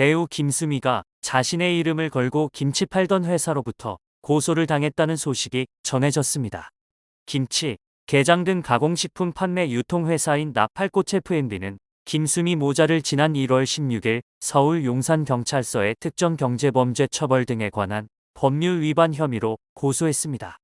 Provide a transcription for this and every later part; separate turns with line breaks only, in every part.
배우 김수미가 자신의 이름을 걸고 김치 팔던 회사로부터 고소를 당했다는 소식이 전해졌습니다. 김치, 게장 등 가공식품 판매 유통회사인 나팔꽃 F&B는 김수미 모자를 지난 1월 16일 서울 용산경찰서에 특정 경제범죄 처벌 등에 관한 법률 위반 혐의로 고소했습니다.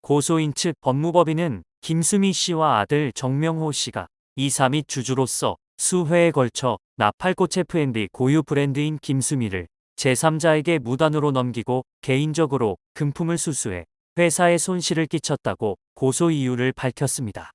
고소인 측 법무법인은 김수미 씨와 아들 정명호 씨가 이사 및 주주로서 수회에 걸쳐 나팔꽃 F&B 고유 브랜드인 김수미를 제3자에게 무단으로 넘기고 개인적으로 금품을 수수해 회사에 손실을 끼쳤다고 고소 이유를 밝혔습니다.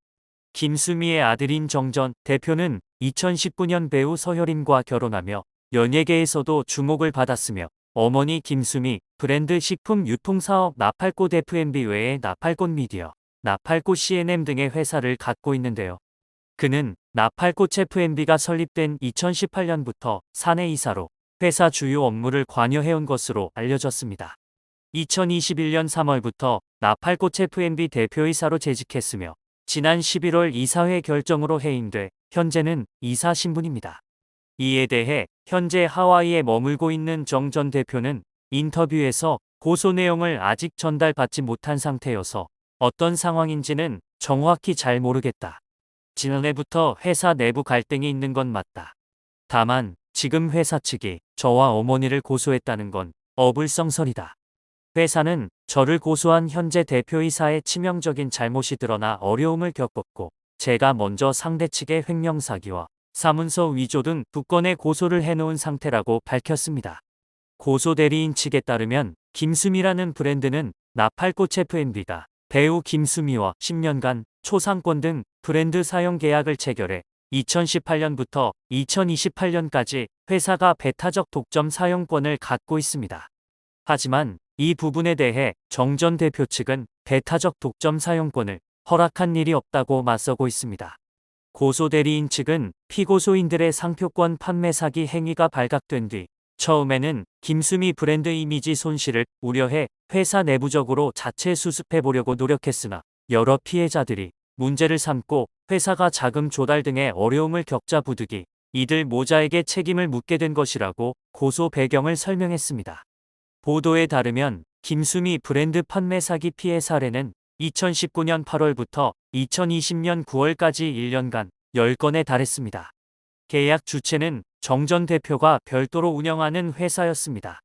김수미의 아들인 정전 대표는 2019년 배우 서효린과 결혼하며 연예계에서도 주목을 받았으며 어머니 김수미 브랜드 식품 유통사업 나팔꽃 F&B 외에 나팔꽃 미디어, 나팔꽃 C&M 등의 회사를 갖고 있는데요. 그는 나팔꽃 F&B가 설립된 2018년부터 사내 이사로 회사 주요 업무를 관여해온 것으로 알려졌습니다. 2021년 3월부터 나팔꽃 F&B 대표이사로 재직했으며 지난 11월 이사회 결정으로 해임돼 현재는 이사 신분입니다. 이에 대해 현재 하와이에 머물고 있는 정 전 대표는 인터뷰에서 고소 내용을 아직 전달받지 못한 상태여서 어떤 상황인지는 정확히 잘 모르겠다. 지난해부터 회사 내부 갈등이 있는 건 맞다. 다만 지금 회사 측이 저와 어머니를 고소했다는 건 어불성설이다. 회사는 저를 고소한 현재 대표이사의 치명적인 잘못이 드러나 어려움을 겪었고 제가 먼저 상대 측의 횡령 사기와 사문서 위조 등 두 건의 고소를 해놓은 상태라고 밝혔습니다. 고소 대리인 측에 따르면 김수미라는 브랜드는 나팔꽃 F&B가 배우 김수미와 10년간 초상권 등 브랜드 사용 계약을 체결해 2018년부터 2028년까지 회사가 배타적 독점 사용권을 갖고 있습니다. 하지만 이 부분에 대해 정 전 대표 측은 배타적 독점 사용권을 허락한 일이 없다고 맞서고 있습니다. 고소 대리인 측은 피고소인들의 상표권 판매 사기 행위가 발각된 뒤 처음에는 김수미 브랜드 이미지 손실을 우려해 회사 내부적으로 자체 수습해 보려고 노력했으나 여러 피해자들이 문제를 삼고 회사가 자금 조달 등의 어려움을 겪자 부득이 이들 모자에게 책임을 묻게 된 것이라고 고소 배경을 설명했습니다. 보도에 따르면 김수미 브랜드 판매 사기 피해 사례는 2019년 8월부터 2020년 9월까지 1년간 10건에 달했습니다. 계약 주체는 정전 대표가 별도로 운영하는 회사였습니다.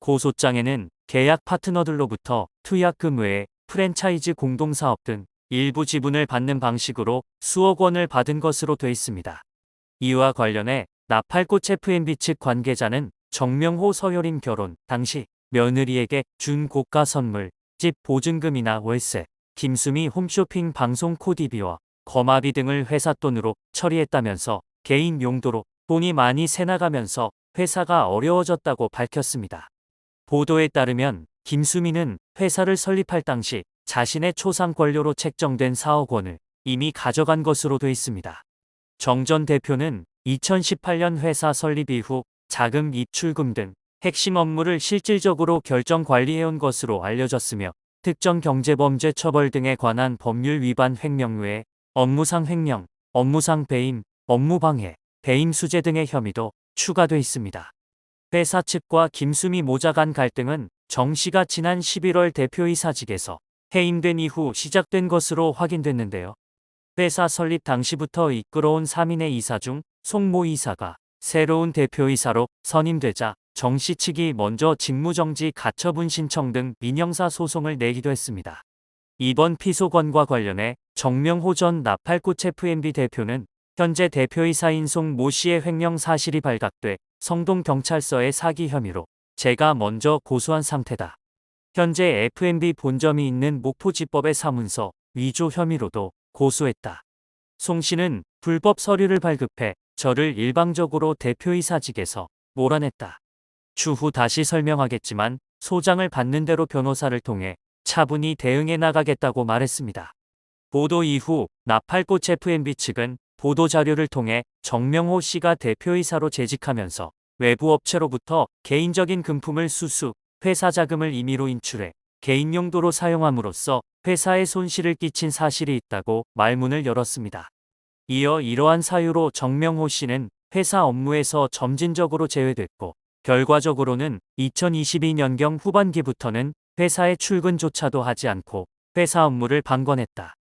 고소장에는 계약 파트너들로부터 투약금 외에 프랜차이즈 공동사업 등 일부 지분을 받는 방식으로 수억 원을 받은 것으로 돼 있습니다. 이와 관련해 나팔꽃 F&B 측 관계자는 정명호 서효린 결혼 당시 며느리에게 준 고가 선물, 집 보증금이나 월세, 김수미 홈쇼핑 방송 코디비와 거마비 등을 회사 돈으로 처리했다면서 개인 용도로 돈이 많이 새나가면서 회사가 어려워졌다고 밝혔습니다. 보도에 따르면 김수미는 회사를 설립할 당시 자신의 초상 권료로 책정된 4억 원을 이미 가져간 것으로 돼 있습니다. 정 전 대표는 2018년 회사 설립 이후 자금 입출금 등 핵심 업무를 실질적으로 결정 관리해온 것으로 알려졌으며 특정 경제범죄 처벌 등에 관한 법률 위반 횡령 외에 업무상 횡령, 업무상 배임, 업무 방해, 배임 수재 등의 혐의도 추가돼 있습니다. 회사 측과 김수미 모자 간 갈등은 정 씨가 지난 11월 대표이사직에서 해임된 이후 시작된 것으로 확인됐는데요. 회사 설립 당시부터 이끌어온 3인의 이사 중 송모 이사가 새로운 대표이사로 선임되자 정 씨 측이 먼저 직무정지 가처분 신청 등 민형사 소송을 내기도 했습니다. 이번 피소건과 관련해 정명호 전 나팔꽃 F&B 대표는 현재 대표이사인 송 모 씨의 횡령 사실이 발각돼 성동경찰서에 사기 혐의로 제가 먼저 고소한 상태다. 현재 F&B 본점이 있는 목포지법의 사문서 위조 혐의로도 고소했다. 송 씨는 불법 서류를 발급해 저를 일방적으로 대표이사직에서 몰아냈다. 추후 다시 설명하겠지만 소장을 받는 대로 변호사를 통해 차분히 대응해 나가겠다고 말했습니다. 보도 이후 나팔꽃 F&B 측은 보도자료를 통해 정명호 씨가 대표이사로 재직하면서 외부 업체로부터 개인적인 금품을 수수, 회사 자금을 임의로 인출해 개인 용도로 사용함으로써 회사에 손실을 끼친 사실이 있다고 말문을 열었습니다. 이어 이러한 사유로 정명호 씨는 회사 업무에서 점진적으로 제외됐고 결과적으로는 2022년경 후반기부터는 회사에 출근조차도 하지 않고 회사 업무를 방관했다.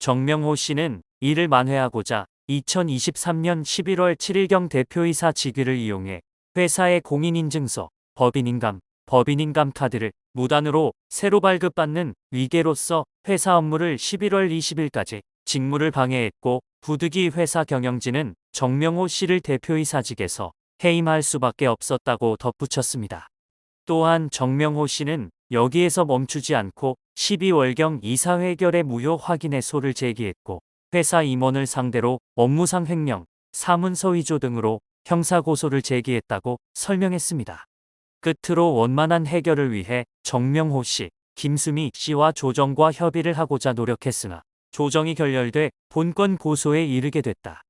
정명호 씨는 이를 만회하고자 2023년 11월 7일경 대표이사 직위를 이용해 회사의 공인인증서, 법인인감, 법인인감 카드를 무단으로 새로 발급받는 위계로서 회사 업무를 11월 20일까지 직무를 방해했고 부득이 회사 경영진은 정명호 씨를 대표이사직에서 해임할 수밖에 없었다고 덧붙였습니다. 또한 정명호 씨는 여기에서 멈추지 않고 12월경 이사회결의 무효 확인의 소를 제기했고 회사 임원을 상대로 업무상 횡령, 사문서 위조 등으로 형사고소를 제기했다고 설명했습니다. 끝으로 원만한 해결을 위해 정명호 씨, 김수미 씨와 조정과 협의를 하고자 노력했으나 조정이 결렬돼 본건 고소에 이르게 됐다.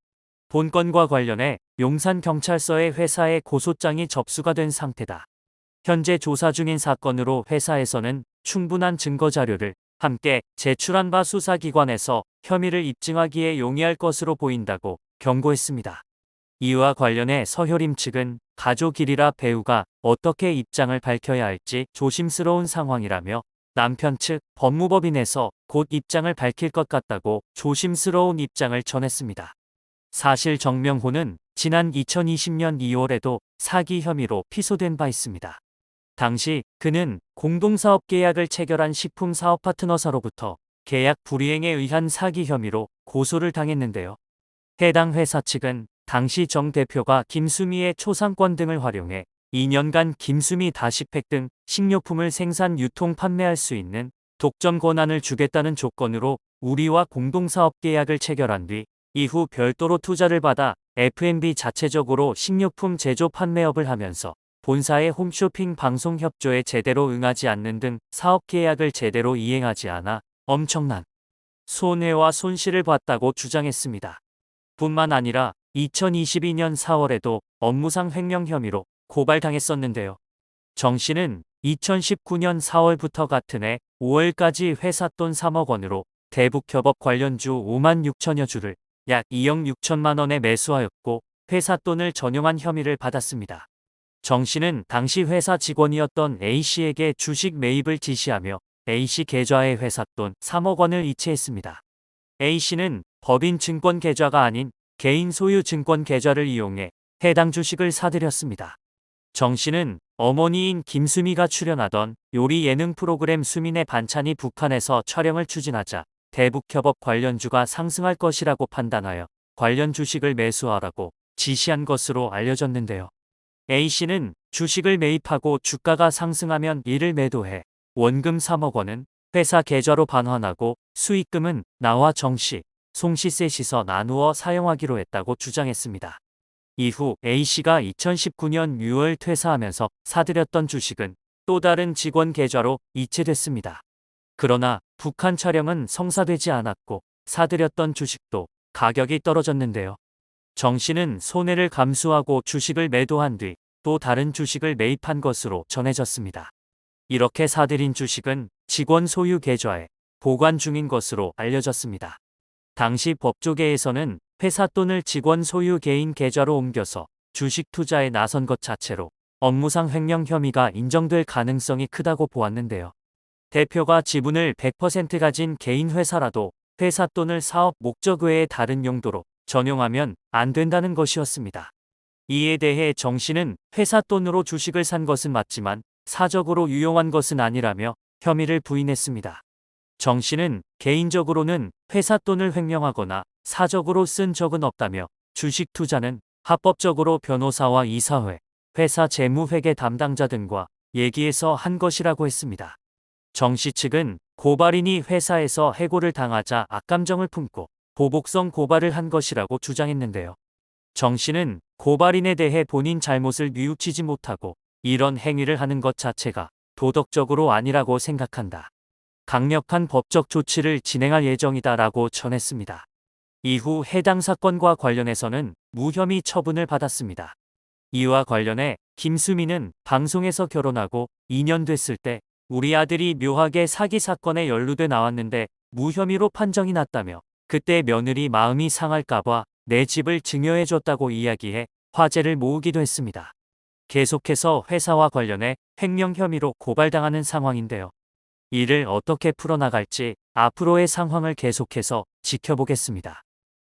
본건과 관련해 용산경찰서에 회사의 고소장이 접수가 된 상태다. 현재 조사 중인 사건으로 회사에서는 충분한 증거 자료를 함께 제출한 바 수사기관에서 혐의를 입증하기에 용이할 것으로 보인다고 경고했습니다. 이와 관련해 서효림 측은 가족일이라 배우가 어떻게 입장을 밝혀야 할지 조심스러운 상황이라며 남편 측 법무법인에서 곧 입장을 밝힐 것 같다고 조심스러운 입장을 전했습니다. 사실 정명호는 지난 2020년 2월에도 사기 혐의로 피소된 바 있습니다. 당시 그는 공동사업 계약을 체결한 식품사업 파트너사로부터 계약 불이행에 의한 사기 혐의로 고소를 당했는데요. 해당 회사 측은 당시 정 대표가 김수미의 초상권 등을 활용해 2년간 김수미 다시팩 등 식료품을 생산 유통 판매할 수 있는 독점 권한을 주겠다는 조건으로 우리와 공동사업 계약을 체결한 뒤 이후 별도로 투자를 받아 F&B 자체적으로 식료품 제조 판매업을 하면서 본사의 홈쇼핑 방송 협조에 제대로 응하지 않는 등 사업 계약을 제대로 이행하지 않아 엄청난 손해와 손실을 봤다고 주장했습니다. 뿐만 아니라 2022년 4월에도 업무상 횡령 혐의로 고발당했었는데요. 정 씨는 2019년 4월부터 같은 해 5월까지 회사 돈 3억 원으로 대북협업 관련주 5만 6천여 주를 약 2억 6천만 원에 매수하였고 회사 돈을 전용한 혐의를 받았습니다. 정 씨는 당시 회사 직원이었던 A씨에게 주식 매입을 지시하며 A씨 계좌에 회사 돈 3억 원을 이체했습니다. A씨는 법인 증권 계좌가 아닌 개인 소유 증권 계좌를 이용해 해당 주식을 사들였습니다. 정 씨는 어머니인 김수미가 출연하던 요리 예능 프로그램 수민의 반찬이 북한에서 촬영을 추진하자 대북협업 관련주가 상승할 것이라고 판단하여 관련 주식을 매수하라고 지시한 것으로 알려졌는데요. A씨는 주식을 매입하고 주가가 상승하면 이를 매도해 원금 3억 원은 회사 계좌로 반환하고 수익금은 나와 정씨, 송씨 셋이서 나누어 사용하기로 했다고 주장했습니다. 이후 A씨가 2019년 6월 퇴사하면서 사들였던 주식은 또 다른 직원 계좌로 이체됐습니다. 그러나 북한 촬영은 성사되지 않았고 사들였던 주식도 가격이 떨어졌는데요. 정 씨는 손해를 감수하고 주식을 매도한 뒤 또 다른 주식을 매입한 것으로 전해졌습니다. 이렇게 사들인 주식은 직원 소유 계좌에 보관 중인 것으로 알려졌습니다. 당시 법조계에서는 회사 돈을 직원 소유 개인 계좌로 옮겨서 주식 투자에 나선 것 자체로 업무상 횡령 혐의가 인정될 가능성이 크다고 보았는데요. 대표가 지분을 100% 가진 개인 회사라도 회사 돈을 사업 목적 외의 다른 용도로 전용하면 안 된다는 것이었습니다. 이에 대해 정 씨는 회사 돈으로 주식을 산 것은 맞지만 사적으로 유용한 것은 아니라며 혐의를 부인했습니다. 정 씨는 개인적으로는 회사 돈을 횡령하거나 사적으로 쓴 적은 없다며 주식 투자는 합법적으로 변호사와 이사회, 회사 재무회계 담당자 등과 얘기해서 한 것이라고 했습니다. 정 씨 측은 고발인이 회사에서 해고를 당하자 악감정을 품고 보복성 고발을 한 것이라고 주장했는데요. 정 씨는 고발인에 대해 본인 잘못을 뉘우치지 못하고 이런 행위를 하는 것 자체가 도덕적으로 아니라고 생각한다. 강력한 법적 조치를 진행할 예정이다라고 전했습니다. 이후 해당 사건과 관련해서는 무혐의 처분을 받았습니다. 이와 관련해 김수미는 방송에서 결혼하고 2년 됐을 때 우리 아들이 묘하게 사기 사건에 연루돼 나왔는데 무혐의로 판정이 났다며 그때 며느리 마음이 상할까봐 내 집을 증여해줬다고 이야기해 화제를 모으기도 했습니다. 계속해서 회사와 관련해 횡령 혐의로 고발당하는 상황인데요. 이를 어떻게 풀어나갈지 앞으로의 상황을 계속해서 지켜보겠습니다.